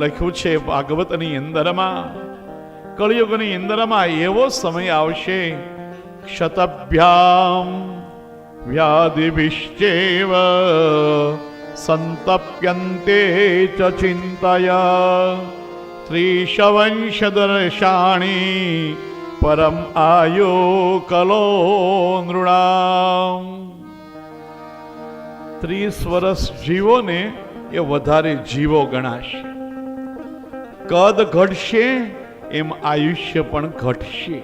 લખ્યું છે, ભાગવતની અંદરમાં, કળિયુગની અંદરમાં એવો સમય આવશે ક્ષતભ્યામ વ્યાધિભિશ્ચેવ સંતપ્યંતે ચ ચિંતયા ત્રિશવંશદર્શાણી પરમ આયો કલો નૃણામ. ત્રીસ વર્ષ જીવોને એ વધારે જીવો ગણાશે. કદ ઘટશે, એમ આયુષ્ય પણ ઘટશે.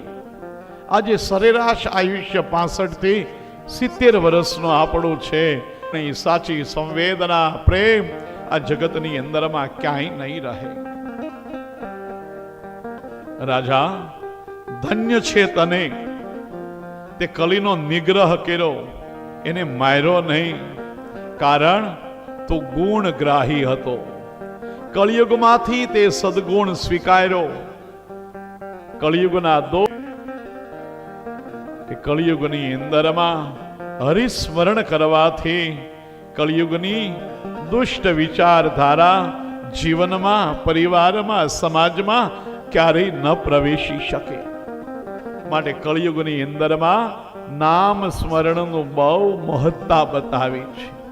આજે સરેરાશ આયુષ્ય પાસઠથી સિત્તેર વર્ષનો આપણું છે. અને સાચી સંવેદના, પ્રેમ આ જગતની અંદરમાં ક્યાંય નહીં રહે. રાજા, ધન્ય છે તને. તે કલીનો નિગ્રહ કર્યો, એને માર્યો નહીં. કારણ તું ગુણગ્રાહી હતો. કળિયુગમાંથી તે સદગુણ સ્વીકાર્યો. કળિયુગના દો કે કળિયુગની અંદરમાં હરિસ્મરણ કરવાથી કળિયુગની દુષ્ટ વિચારધારા જીવનમાં, પરિવારમાં, સમાજમાં ક્યારેય ન પ્રવેશી શકે. માટે કળિયુગની અંદરમાં નામ સ્મરણનું બહુ મહત્તા બતાવી છે.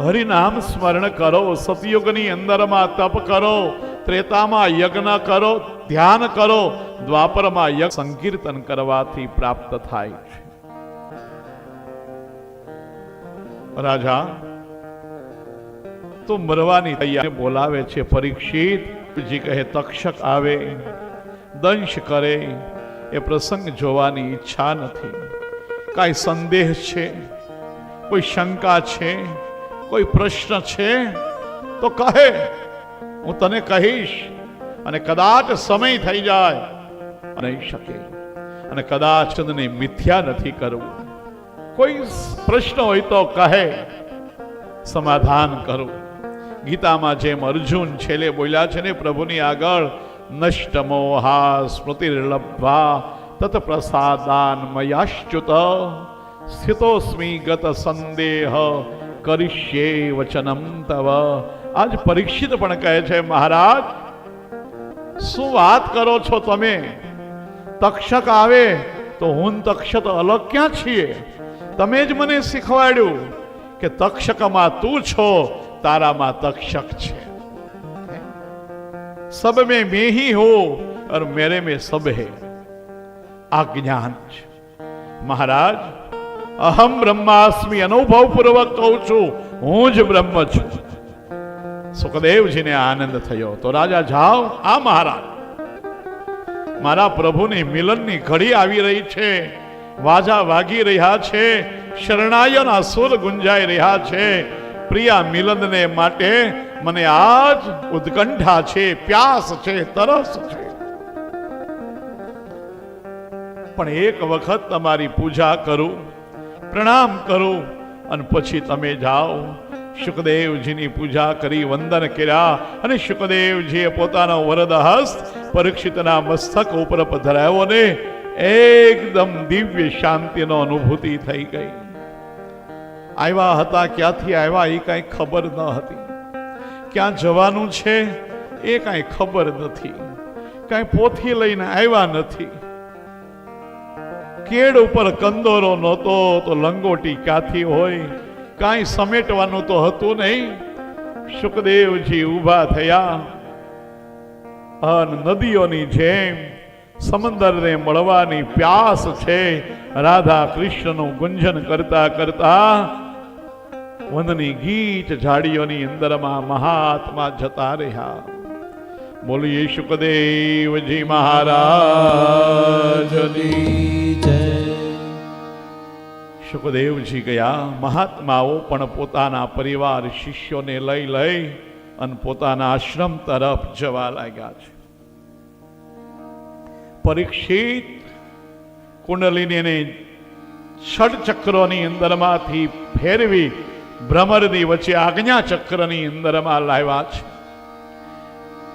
હરિનામ સ્મરણ કરો, સતયુગની અંદરમાં તપ કરો, ત્રેતામાં યજ્ઞ કરો, ધ્યાન કરો, દ્વાપરમાં યજ્ઞ સંકીર્તન કરવાથી પ્રાપ્ત થાય છે. રાજા, તો મરવાની તૈયારી બોલાવે છે, પરીક્ષિત. જે કહે, તક્ષક આવે, દંશ કરે, એ પ્રસંગ જોવાની ઈચ્છા નથી. કાંઈ સંદેહ છે? કોઈ શંકા છે? કોઈ પ્રશ્ન છે, તો કહે. હું તને કહીશ, અને કદાચ સમય થઈ જાય, નહીં શકે. અને કદાચ તને મિથ્યા નથી કરવું. કોઈ પ્રશ્ન હોય તો કહે, સમાધાન કરું. ગીતામાં જેમ અર્જુન છેલ્લે બોલ્યા છે ને, પ્રભુની આગળ નષ્ટ મોહા સ્મૃતિર્લબ્ધા તત પ્રસાદાન મયાશ્ચ્યુત સ્થિતોસ્મી ગત સંદેહ કરીશ્યે વચનમ તવ આજ પરીક્ષિત પણ કહે છે મહારાજ શું વાત કરો છો તમે તક્ષક આવે તો હું ને તક્ષક અલગ ક્યાં છીએ તમે જ મને શીખવાડ્યું કે તક્ષકમાં તું છો તારામાં તક્ષક છે सब में मैं ही हो और मेरे में सब है આ જ્ઞાન છે મહારાજ અહમ બ્રહ્માસ્મી અનુભવ પૂર્વક કહું છું, હું જ બ્રહ્મ છું. સુખદેવજીને આનંદ થયો. તો રાજા, જાઓ, આ મહારાજ. મારા પ્રભુની મિલનની ઘડી આવી રહી છે. વાજા વાગી રહ્યા છે. શરણાયના સુર ગુંજાઈ રહ્યા છે. પ્રિયા મિલનને માટે મને આજ ઉત્કંઠા છે, પ્યાસ છે, તરસ છે. પણ એક વખત તમારી પૂજા કરું. પ્રણામ કરું અને પછી તમે જાઓ. શુકદેવજીની પૂજા કરી, વંદન કર્યા અને શુકદેવજીએ પોતાનો વરદ હસ્ત પરીક્ષિતના મસ્તક ઉપર પધરાયો ને એકદમ દિવ્ય શાંતિનો અનુભૂતિ થઈ ગઈ. આવ્યા હતા, ક્યાંથી આવ્યા એ કાંઈ ખબર ન હતી. ક્યાં જવાનું છે એ કાંઈ ખબર નથી. કાંઈ પોથી લઈને આવ્યા નથી. કેડ ઉપર કંદોરો નહોતો, તો લંગોટી કાથી હોય? કાંઈ સમેટવાનું તો હતું નહીં. સુખદેવજી ઊભા થયા. નદીઓની જેમ સમંદરને મળવાની પ્યાસ છે. રાધા કૃષ્ણનું ગુંજન કરતા કરતા વનની ગીત ઝાડીઓની અંદરમાં મહાત્મા જતા રહ્યા. બોલીએ સુખદેવજી મહારાજની સુખદેવજી ગયા મહાત્માઓ પણ પોતાના પરિવાર શિષ્યોને લઈ લઈ અને પોતાના આશ્રમ તરફ જવા લાગ્યા છે. પરીક્ષિત કુંડલીને છઠ ચક્રોની અંદરમાંથી ફેરવી ભ્રમરની વચ્ચે આજ્ઞા ચક્રની અંદરમાં લાવ્યા છે.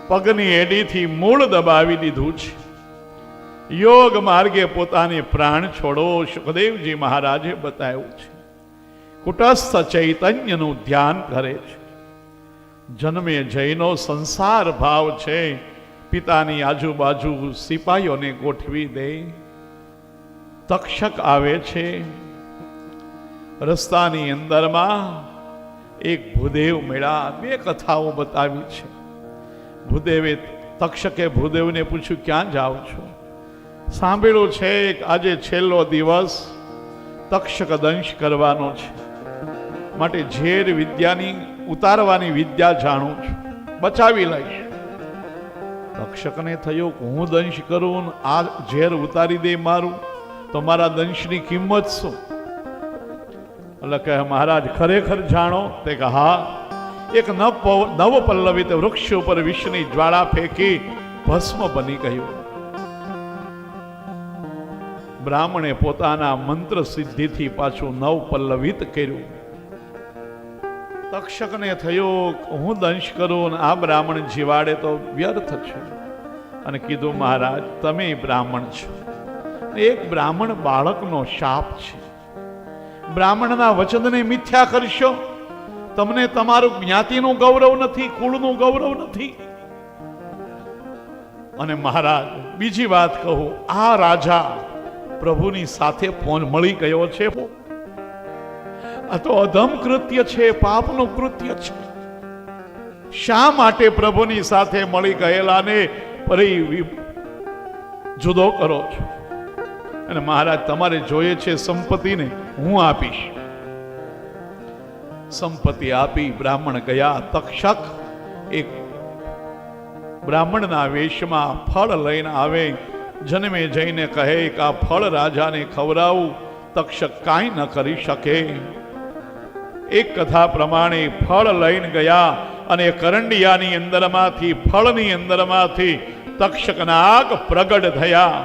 પગની એડીથી મૂળ દબાવી દીધું છે. યોગ માર્ગે પોતાને પ્રાણ છોડો, સુખદેવજી મહારાજે બતાવ્યું છે. કુટસ્થ ચૈતન્યનું ધ્યાન કરે છે. જન્મે જૈનો સંસાર ભાવ છે, પિતાની આજુબાજુ સિપાહીઓને ગોઠવી દે. તક્ષક આવે છે. રસ્તાની અંદરમાં એક ભૂદેવ મેળા, બે કથાઓ બતાવી છે. ભૂદેવે તક્ષકે ભૂદેવને પૂછ્યું, ક્યાં જાઓ છો? સાંભળ્યું છે આજે છેલ્લો દિવસ તક્ષક દંશ કરવાનો છે. માટે ઝેર વિદ્યાની, ઉતારવાની વિદ્યા જાણું છું. બચાવી લઈશ. તક્ષકને થયું કે હું દંશ કરું આ ઝેર ઉતારી દે મારું, તો મારા દંશની કિંમત શું? એટલે કે મહારાજ, ખરેખર જાણો? તે કે હા. એક નવ પલ્લવિત વૃક્ષ ઉપર વિષની જ્વાળા ફેંકી ભસ્મ બની ગયું. બ્રાહ્મણે પોતાના મંત્ર સિદ્ધિથી પાછું નવ પલ્લવિત કર્યું. તક્ષકને થયું હું દંશ કરું આ બ્રાહ્મણ જીવાડે તો વ્યર્થ છે. અને કીધું, મહારાજ, તમે બ્રાહ્મણ છો. એક બ્રાહ્મણ બાળકનો શાપ છે. બ્રાહ્મણના વચનને મિથ્યા કરશો તમને તમારું જ્ઞાતિનું ગૌરવ નથી, કુળનું ગૌરવ નથી. અને મહારાજ, બીજી વાત કહું, આ રાજા પ્રભુની સાથે મળી ગયો છે. આ તો અધમ કૃત્ય છે, પાપનું કૃત્ય છે. શા માટે પ્રભુની સાથે મળી ગયેલાને પરી જુદો કરો છો? અને મહારાજ, તમારે જોઈએ છે સંપત્તિને હું આપીશ. સંપત્તિ આપી બ્રાહ્મણ ગયા, તક્ષક એક બ્રાહ્મણના વેશમાં ફળ લઈને આવે, જન્મે જઈને કહે કે આ ફળ રાજાને ખવડાવું, તક્ષક કાંઈ ન કરી શકે. એક કથા પ્રમાણે ફળ લઈને ગયા અને કરંડિયાની અંદરમાંથી, ફળની અંદરમાંથી તક્ષકના આગ પ્રગટ થયા.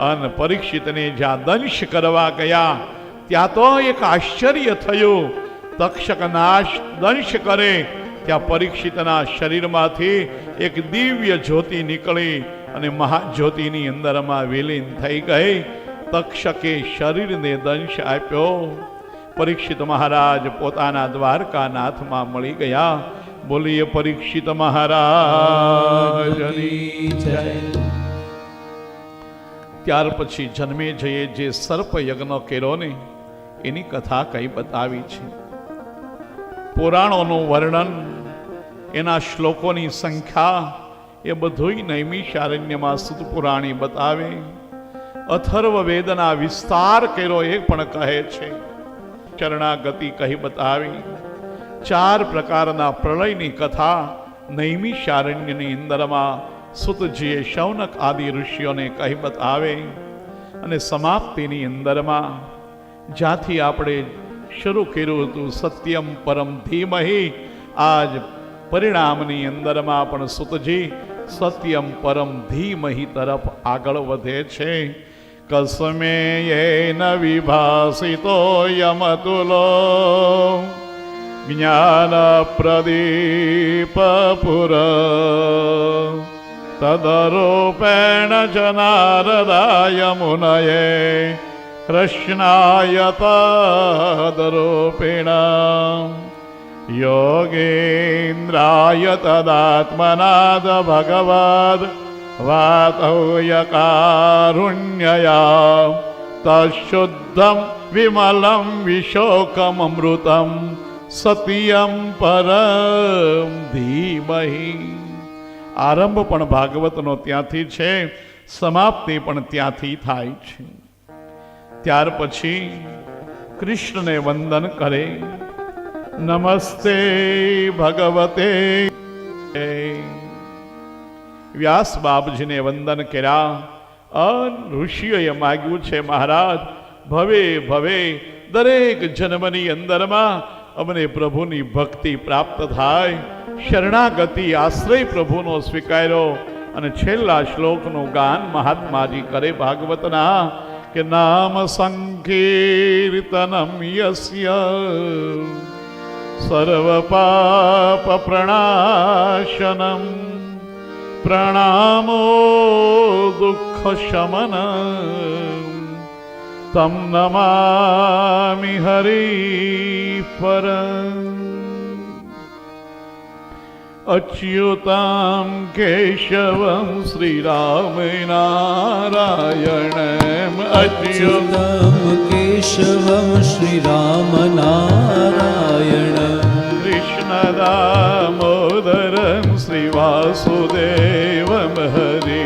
અને પરીક્ષિતને જ્યાં દંશ કરવા ગયા, ત્યાં તો એક આશ્ચર્ય થયું તક્ષક નાશ દંશ કરે ત્યાં પરીક્ષિતના શરીરમાંથી એક દિવ્ય જ્યોતિ નીકળી અને મહાજ્યોતિની અંદરમાં વિલીન થઈ ગઈ. તક્ષકે શરીરને દંશ આપ્યો. પરીક્ષિત મહારાજ પોતાના દ્વારકા નાથમાં મળી ગયા. બોલીએ પરીક્ષિત મહારાજની જય. ત્યાર પછી જન્મે જઈએ જે સર્પ યજ્ઞ કર્યો ને એની કથા કઈ બતાવી છે? પુરાણોનું વર્ણન, એના શ્લોકોની સંખ્યા, એ બધુંય નૈમિષારણ્યમાં સુત પુરાણી બતાવે. અથર્વ વેદના વિસ્તાર કર્યો એ પણ કહે છે. ચરણાગતિ કહી બતાવી. ચાર પ્રકારના પ્રલયની કથા નૈમિષારણ્યની અંદરમાં સુતજીએ શૌનક આદિ ઋષિઓને કહી બતાવે. અને સમાપ્તિની અંદરમાં, જ્યાંથી આપણે શરૂ કર્યું હતું સત્યમ પરમ ધીમહી. આજ પરિણામની અંદરમાં પણ સુતજી, સત્યમ પરમ ધીમહી તરફ આગળ વધે છે. કસ્મે ન વિભાસિતો યમતુલો. જ્ઞાન પ્રદીપ પુર. તદરૂપેણ જનારદાય મુનયે. કૃષ્ણાય તદરૂપિણ યોગેન્દ્રાય તદાત્મનાદ ભગવદ વાતૌયકારુણ્યયા તશુદ્ધમ વિમલમ વિશોકમૃતમ સત્યમ પરમ ધીમહી આરંભ પણ ભાગવતનો ત્યાંથી છે, સમાપ્તિ પણ ત્યાંથી થાય છે. ત્યાર પછી કૃષ્ણને વંદન કરે. નમસ્તે ભગવતે. વ્યાસ બાપજીને વંદન કર્યા. અન ઋષિઓએ માગ્યું છે, મહારાજ, ભવે ભવે. દરેક જન્મની અંદરમાં અમને પ્રભુની ભક્તિ પ્રાપ્ત થાય. શરણાગતિ આશ્રય પ્રભુનો સ્વીકાર્યો. અને છેલ્લા શ્લોકનું ગાન મહાત્માજી કરે ભાગવતના. કે નામ સંકીર્તનમ યસ્ય સર્વ પાપ પ્રણાશનમ પ્રણામો દુઃખ શમન તમ નમામિ હરિ પર अच्युतां केशवं श्रीरामनारायणम् अच्युत अच्युतं केशवं श्रीरामनारायणम् कृष्णदामोदरं श्रीवासुदेवं हरे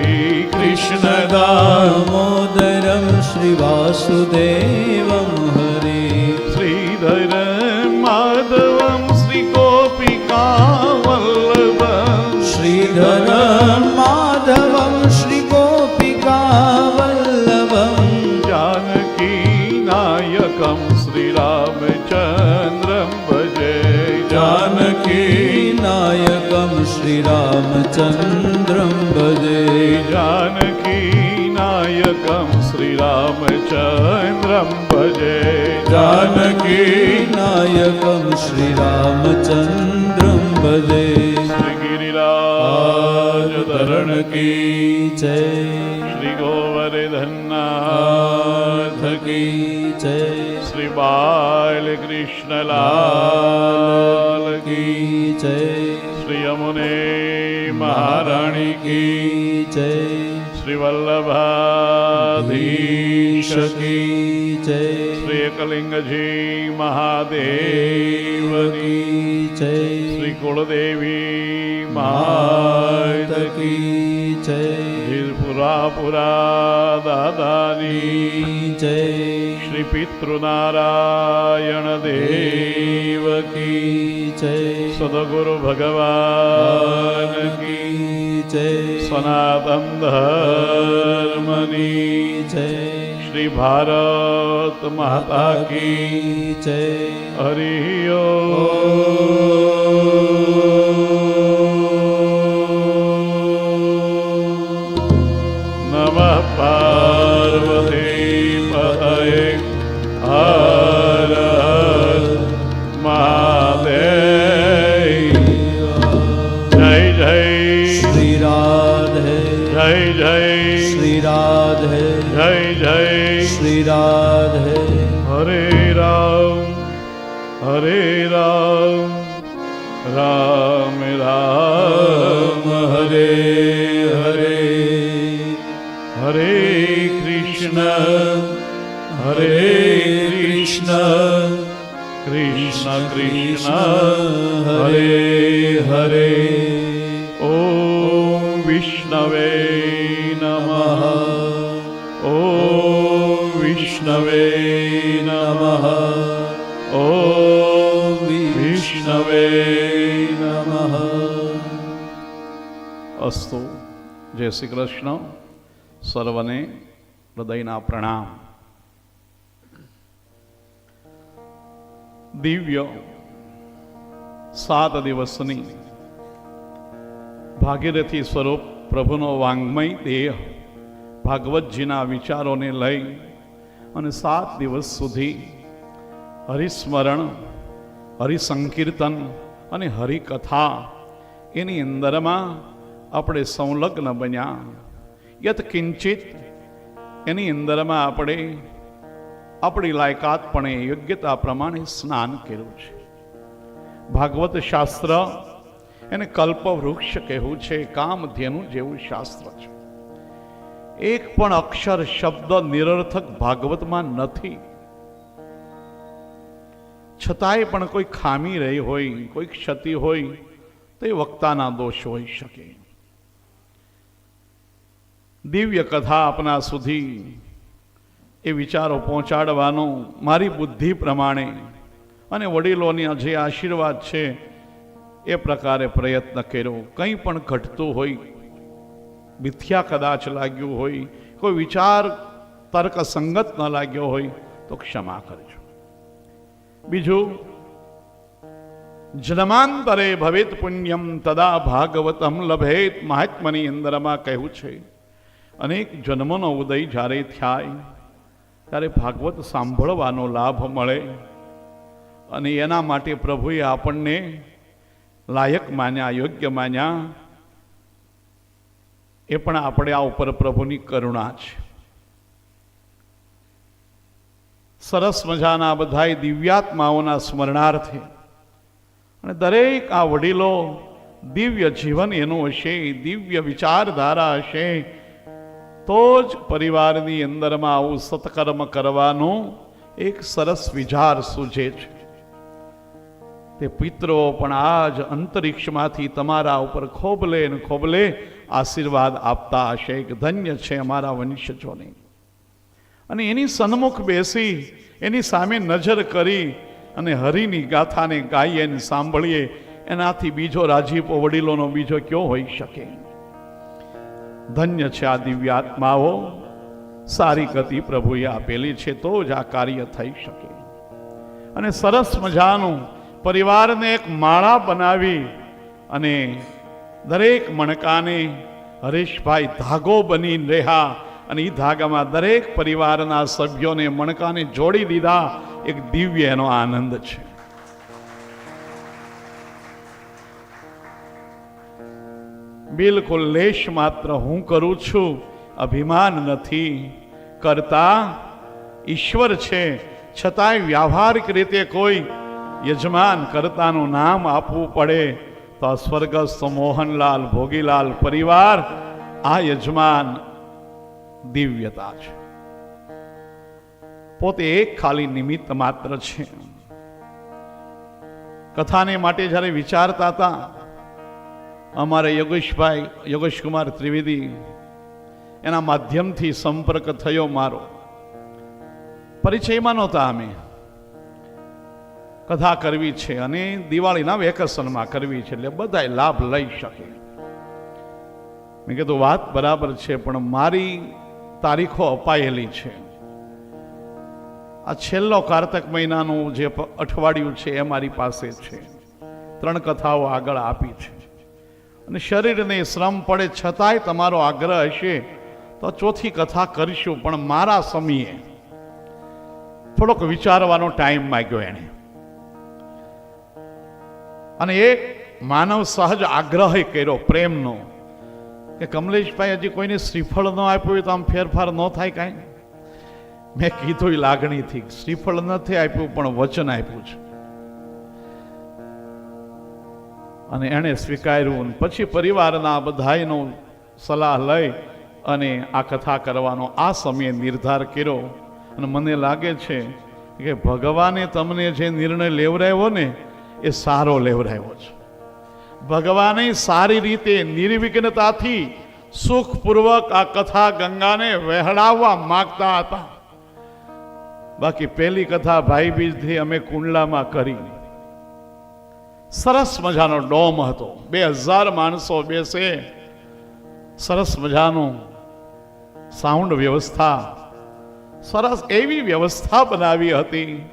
कृष्णदाम दामोदरं श्रीवासुदेवं श्रीरामचन्द्रं भजे जानकीनायकं श्रीरामचन्द्रं भजे जानकी नायकं श्रीरामचन्द्रं भजे श्रीगिरिराजधरण की जय श्रीगोवर्धन्नाथ की जय श्री बालकृष्णलाल की की जय શ્રી યમુને મહારાણી કી જય. શ્રી વલ્લભાધીશ કી જય. શ્રી કલિંગજી મહાદેવ કી જય. શ્રી કુળદેવી માત કી જય. પુરા પુરા દાદાની જય. શ્રી પિતૃનારાયણ દેવ કી જય. સદગુરુ ભગવાન કી જય સનાતન ધર્મની જય શ્રી ભારત માતા કી જય હરિયો હરે કૃષ્ણ કૃષ્ણ કૃષ્ણ હરે હરે ઓમ વિષ્ણવે નમઃ ઓમ વિષ્ણવે નમઃ ઓમ વિષ્ણવે નમઃ અસ્તુ જય શ્રી કૃષ્ણ સર્વને હૃદયના પ્રણામ. દિવ્ય સાત દિવસની ભાગીરથી સ્વરૂપ પ્રભુનો વાંગમય દેહ ભાગવતજીના વિચારોને લઈ અને સાત દિવસ સુધી હરિસ્મરણ, હરિસંકીર્તન અને હરિકથા એની અંદરમાં આપણે સંલગ્ન બન્યા. યત કિંચિત એની અંદરમાં આપણે આપણી લાયકાતપણે યોગ્યતા પ્રમાણે સ્નાન કર્યું છે. ભાગવત શાસ્ત્ર એને કલ્પવૃક્ષ કહેવું છે, કામધેનું જેવું શાસ્ત્ર છે. એક પણ અક્ષર શબ્દ નિરર્થક ભાગવતમાં નથી. છતાંય પણ કોઈ ખામી રહી હોય, કોઈ ક્ષતિ હોય, તો એ વક્તાના દોષ હોઈ શકે. દિવ્ય કથા આપના સુધી એ વિચારો પહોંચાડવાનો મારી બુદ્ધિ પ્રમાણે અને વડીલોની જે આશીર્વાદ છે એ પ્રકારે પ્રયત્ન કર્યો. કંઈ પણ ઘટતું હોય, મિથ્યા કદાચ લાગ્યું હોય, કોઈ વિચાર તર્ક સંગત ન લાગ્યો હોય, તો ક્ષમા કરજો. બીજું, જન્માંતરે ભવેત પુણ્યમ તદા ભાગવતમ લભેત મહાત્માની અંદરમાં કહ્યું છે અનેક જન્મનો ઉદય જ્યારે થાય, ત્યારે ભાગવત સાંભળવાનો લાભ મળે અને એના માટે પ્રભુએ આપણને લાયક માન્યા, યોગ્ય માન્યા, એ પણ આપણે આ ઉપર પ્રભુની કરુણા છે. સરસ મજાના બધાય દિવ્યાત્માઓના સ્મરણાર્થે અને દરેક આ વડીલો દિવ્ય જીવન એનું હશે, દિવ્ય વિચારધારા હશે તો જ પરિવારની અંદરમાં આવું સત્કર્મ કરવાનું એક સરસ વિચાર સૂજે છે. તે પિત્રો પણ આજ અંતરિક્ષમાંથી તમારા ઉપર ખોબલે ને ખોબલે આશીર્વાદ આપતા હશે. એક ધન્ય છે અમારા વંશજોને. અને એની સન્મુખ બેસી, એની સામે નજર કરી અને હરિની ગાથાને ગાઈએ અને સાંભળીએ. એનાથી બીજો રાજીપો વડીલોનો બીજો કયો હોઈ શકે? ધન્ય છે આ દિવ્યાત્માઓ. સારી ગતિ પ્રભુએ આપેલી છે, તો જ આ કાર્ય થઈ શકે. અને સરસ મજાનું પરિવારને એક માળા બનાવી અને દરેક મણકાને હરીશભાઈ ધાગો બની રહ્યા અને એ ધાગામાં દરેક પરિવારના સભ્યોને મણકાને જોડી દીધા. એક દિવ્ય એનો આનંદ છે. બિલકુલ લેશ માત્ર હું કરું છું, અભિમાન નથી. કરતા ઈશ્વર છે, છતાંય વ્યવહારિક રીતે કોઈ યજમાન કરતાનું નામ આપવું પડે. તો આ સ્વર્ગસ્થ મોહનલાલ ભોગીલાલ પરિવાર, આ યજમાન દિવ્યતા છે. પોતે એક ખાલી નિમિત્ત માત્ર છે. કથાને માટે જ્યારે વિચારતા હતા અમારે યોગેશભાઈ, યોગેશકુમાર ત્રિવેદી એના માધ્યમથી સંપર્ક થયો મારો. પરિચયમાં નહોતા અમે. કથા કરવી છે અને દિવાળીના વેકેશનમાં કરવી છે એટલે બધા લાભ લઈ શકે. મેં કીધું, વાત બરાબર છે, પણ મારી તારીખો અપાયેલી છે. આ છેલ્લો કારતક મહિનાનું જે અઠવાડિયું છે એ મારી પાસે છે. ત્રણ કથાઓ આગળ આપી છે. અને શરીરને શ્રમ પડે છતાંય તમારો આગ્રહ હશે તો ચોથી કથા કરીશું, પણ મારા સમયે થોડોક વિચારવાનો ટાઈમ માગ્યો એણે. અને એ માનવ સહજ આગ્રહ કર્યો પ્રેમનો કે કમલેશભાઈ હજી કોઈને શ્રીફળ ન આપ્યું હોય તો આમ ફેરફાર ન થાય કાંઈ? મેં કીધું લાગણીથી, શ્રીફળ નથી આપ્યું, પણ વચન આપ્યું છે. અને એણે સ્વીકાર્યું પછી પરિવારના બધાયનો સલાહ લઈ અને આ કથા કરવાનો આ સમયે નિર્ધાર કર્યો. અને મને લાગે છે કે ભગવાને તમને જે નિર્ણય લેવરાયો ને, એ સારો લેવરાયો છે. ભગવાને સારી રીતે નિર્વિઘ્નતાથી સુખપૂર્વક આ કથા ગંગાને વહેડાવવા માગતા હતા. બાકી પહેલી કથા ભાઈ બીજથી અમે કુંડલામાં કરી. સરસ મજાનો ડોમ હતો. બે હજાર માણસો બેસે. સરસ મજાનું સાઉન્ડ વ્યવસ્થા. સરસ એવી વ્યવસ્થા બનાવી હતી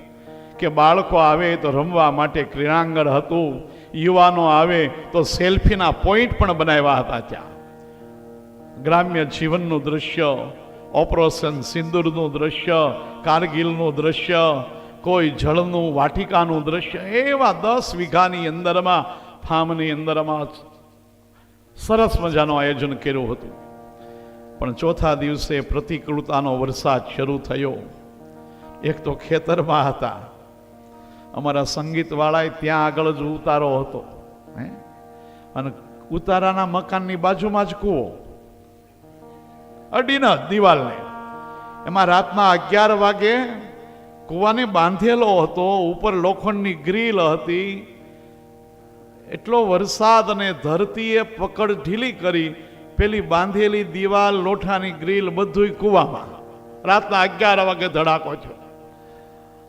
કે બાળકો આવે તો રમવા માટે ક્રીડાંગણ હતું. યુવાનો આવે તો સેલ્ફીના પોઈન્ટ પણ બનાવ્યા હતા ત્યાં. ગ્રામ્ય જીવનનું દૃશ્ય ઓપરેશન સિંદૂરનું દૃશ્ય કારગિલનું દૃશ્ય કોઈ જળનું વાટિકાનું દ્રશ્ય, એવા દસ વીઘાની અંદરમાં ફાર્મની અંદરમાં સરસ મજાનું આયોજન કર્યું હતું. પણ ચોથા દિવસે પ્રતિકૂળતાનો વરસાદ શરૂ થયો. એક તો ખેતરમાં હતા. અમારા સંગીતવાળાએ ત્યાં આગળ જ ઉતારો હતો, હે? અને ઉતારાના મકાનની બાજુમાં જ કૂવો. અડીના દિવાલને. એમાં રાતના અગિયાર વાગે કૂવાને બાંધેલો હતો, ઉપર લોખંડની ગ્રીલ હતી. એટલો વરસાદ અને ધરતીએ પકડ ઢીલી કરી, પેલી બાંધેલી દિવાલ, લોઠાની ગ્રીલ બધુંય કૂવામાં. રાતના અગિયાર વાગે ધડાકો છે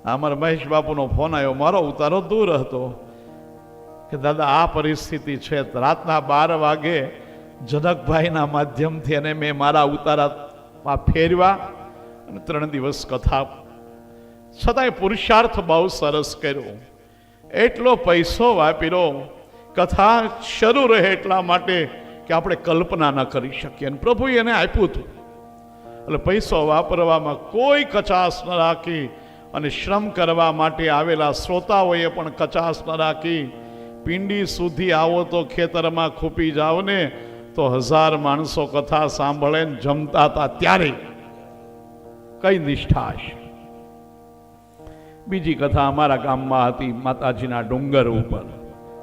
અમારા મહેશ બાપુનો ફોન આવ્યો. મારો ઉતારો દૂર હતો કે, દાદા, આ પરિસ્થિતિ છે. રાતના બાર વાગે જનકભાઈના માધ્યમથી અને મેં મારા ઉતારામાં ફેરવા અને ત્રણ દિવસ કથા છતાંય પુરુષાર્થ બહુ સરસ કર્યો. એટલો પૈસો વાપર્યો, કથા શરૂ રહે એટલા માટે કે આપણે કલ્પના ન કરી શકીએ. અને પ્રભુએ એને આપ્યું હતું. એટલે પૈસો વાપરવામાં કોઈ કચાશ ન રાખી અને શ્રમ કરવા માટે આવેલા શ્રોતાઓએ પણ કચાશ ન રાખી. પિંડી સુધી આવો તો ખેતરમાં ખૂપી જાઓ ને, તો હજાર માણસો કથા સાંભળે ને જમતા હતા ત્યારે કઈ નિષ્ઠા હશે? બીજી કથા અમારા ગામમાં હતી માતાજીના ડુંગર ઉપર.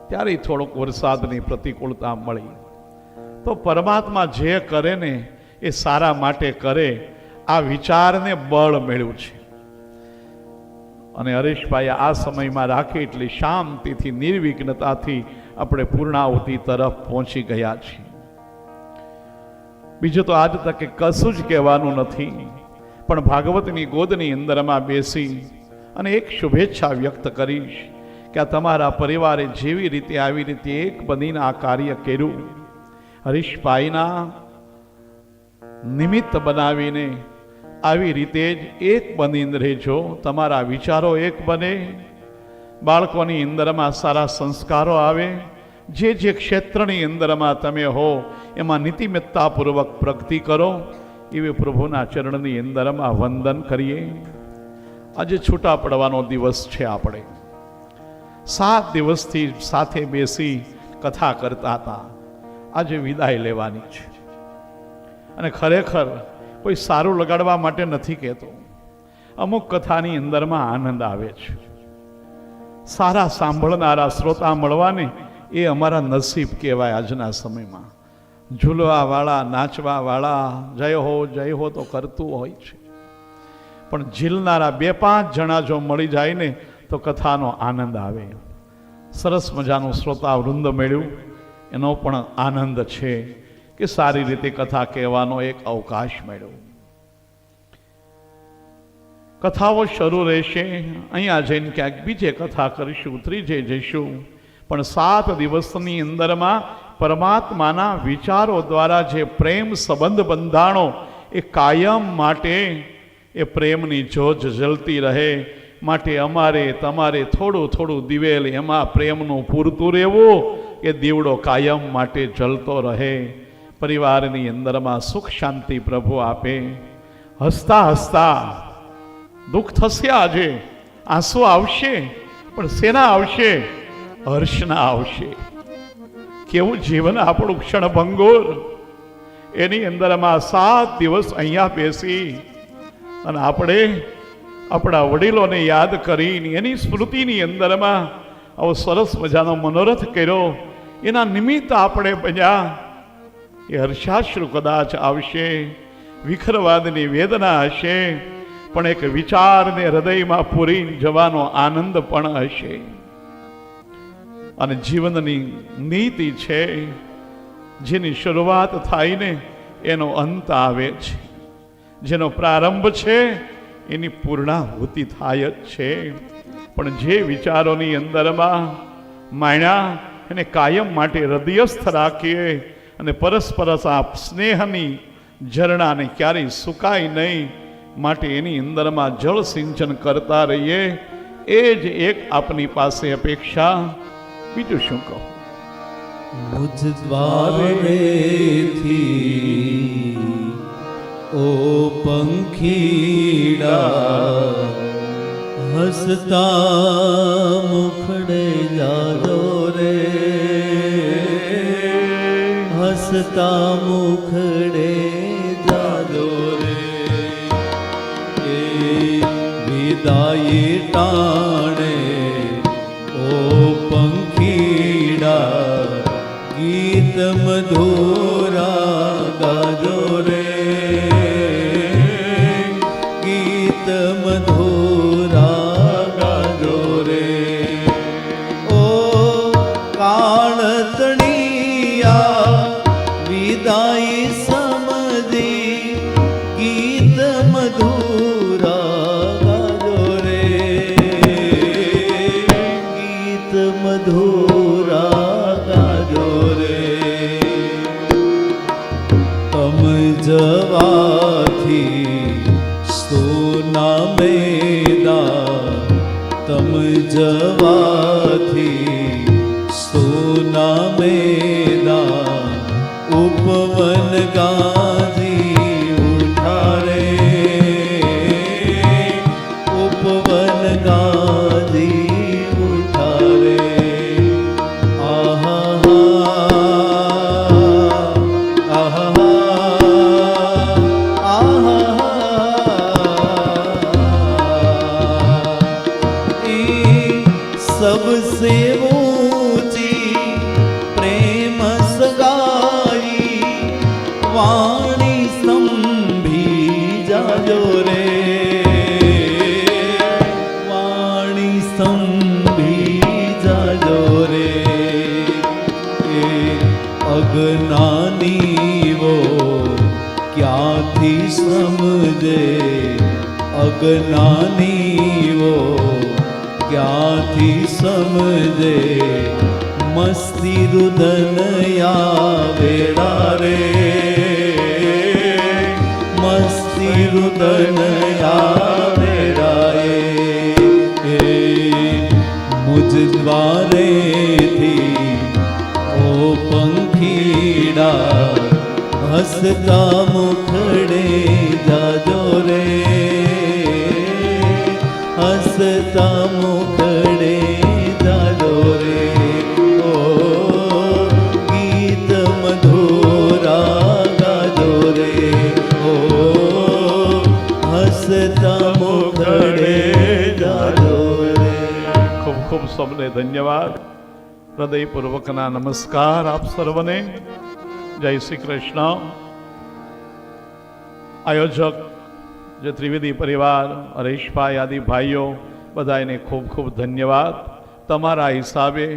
ત્યારે થોડોક વરસાદની પ્રતિકૂળતા મળી. તો પરમાત્મા જે કરે ને એ સારા માટે કરે, આ વિચારને બળ મેળવ્યું છે. અને હરેશભાઈ આ સમયમાં રાખી એટલી શાંતિથી, નિર્વિઘ્નતાથી આપણે પૂર્ણાહુતિ તરફ પહોંચી ગયા છીએ. બીજું તો આજ તકે કશું જ કહેવાનું નથી. પણ ભાગવતની ગોદની અંદરમાં બેસી અને એક શુભેચ્છા વ્યક્ત કરીશ કે તમારા પરિવારે જેવી રીતે આવી રીતે એક બનીને આ કાર્ય કર્યું. હરીશભાઈના નિમિત્ત બનાવીને આવી રીતે જ એક બનીને રહેજો. તમારા વિચારો એક બને. બાળકોની અંદરમાં સારા સંસ્કારો આવે. જે જે ક્ષેત્રની અંદરમાં તમે હો, એમાં નીતિમત્તાપૂર્વક પ્રગતિ કરો. એવી પ્રભુના ચરણની અંદરમાં વંદન કરીએ. આજે છૂટા પડવાનો દિવસ છે આપણે. સાત દિવસથી સાથે બેસી કથા કરતા હતા. આજે વિદાય લેવાની છે. અને ખરેખર કોઈ સારું લગાડવા માટે નથી કહેતો. અમુક કથાની અંદરમાં આનંદ આવે છે. સારા સાંભળનારા શ્રોતા મળવાને એ અમારા નસીબ કહેવાય આજના સમયમાં. ઝૂલવાવાળા, નાચવાવાળા, જય હો જય હો તો કરતું હોય છે. પણ ઝીલનારા બે પાંચ જણા જો મળી જાય ને, તો કથાનો આનંદ આવે. સરસ મજાનું શ્રોતા વૃંદ મેળ્યું. એનો પણ આનંદ છે કે સારી રીતે કથા કહેવાનો એક અવકાશ મળ્યો. કથાઓ શરૂ રહેશે, અહીંયા જઈને ક્યાંક બીજે કથા કરીશું, ત્રીજે જઈશું. પણ સાત દિવસની અંદરમાં પરમાત્માના વિચારો દ્વારા જે પ્રેમ સંબંધ બંધાણો એ કાયમ માટે એ પ્રેમની જોજ જલતી રહે. માટે અમારે, તમારે થોડું થોડું દિવેલ એમાં પ્રેમનું પૂરતું રહેવું કે દીવડો કાયમ માટે જલતો રહે. પરિવારની અંદરમાં સુખ શાંતિ પ્રભુ આપે. હસતા હસતા દુઃખ થશે આજે, આંસુ આવશે, પણ શેના આવશે, હર્ષના આવશે. કેવું જીવન આપણું ક્ષણભંગુર. એની અંદરમાં સાત દિવસ અહીંયા બેસી અને આપણે આપણા વડીલોને યાદ કરીને એની સ્મૃતિની અંદરમાં આવો સરસ મજાનો મનોરથ કર્યો. એના નિમિત્ત આપણે બન્યા. એ હર્ષાશ્રુ કદાચ આવશે, વિખરવાદની વેદના હશે, પણ એક વિચારને હૃદયમાં પૂરી જવાનો આનંદ પણ હશે. અને જીવનની નીતિ છે, જેની શરૂઆત થાય ને એનો અંત આવે છે. જેનો પ્રારંભ છે, એની પૂર્ણાહુતિ થાય જ છે. પણ જે વિચારોની અંદરમાં માણ્યા એને કાયમ માટે હૃદયસ્થ રાખીએ અને પરસ્પરસ આ સ્નેહની ઝરણાને ક્યારેય સુકાય નહીં, માટે એની અંદરમાં જળ સિંચન કરતા રહીએ. એ જ એક આપની પાસે અપેક્ષા. બીજું શું કહું? મુજ ઓ પંખીડા, હસતા મુખડે જાદો રે. હસતા મુખડે જાદો રે. એ વિદાય ટાણે ઓ પંખીડા, ગીત મધુરા મસ્તી રુદનયા વેળા રે મસ્તિરુદનયા વેળાએ મુજ દ્વારેથી ઓ પંખીડા હસતા મુખડે સૌને ધન્યવાદ હૃદયપૂર્વકના નમસ્કાર આપ સર્વને જય શ્રી કૃષ્ણ આયોજક જે ત્રિવેદી પરિવાર હરેશભાઈ આદિ ભાઈઓ બધાને ખૂબ ખૂબ ધન્યવાદ તમારા હિસાબે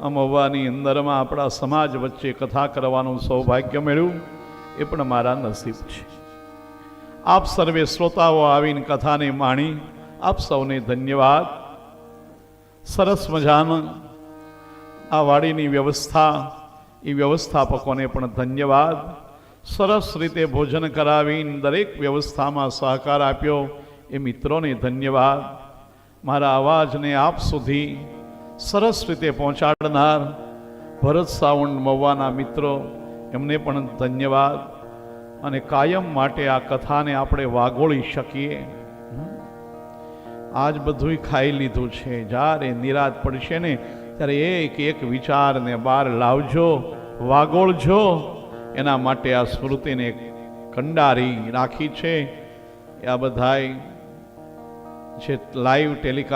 અમવાની અંદરમાં આપણા સમાજ વચ્ચે કથા કરવાનું સૌભાગ્ય મળ્યું એ પણ મારા નસીબ છે આપ સર્વે શ્રોતાઓ આવીને કથાને માણી આપ સૌને ધન્યવાદ સરસ મજાનું આ વાડીની વ્યવસ્થા, એ વ્યવસ્થાપકોને પણ ધન્યવાદ. સરસ રીતે ભોજન કરાવીને દરેક વ્યવસ્થામાં સહકાર આપ્યો, એ મિત્રોને ધન્યવાદ. મારા અવાજને આપ સુધી સરસ રીતે પહોંચાડનાર ભરત સાવંડ મવવાના મિત્રો, એમને પણ ધન્યવાદ. અને કાયમ માટે આ કથાને આપણે વાગોળી શકીએ. આજ બધું ખાઈ લીધું છે. જ્યારે નિરાત પડશે ને, ત્યારે એક એક વિચારને બહાર લાવજો, વાગોળજો. એના માટે આ સ્મૃતિને કંડારી રાખી છે. આ બધાય જે લાઈવ ટેલિકાસ્ટ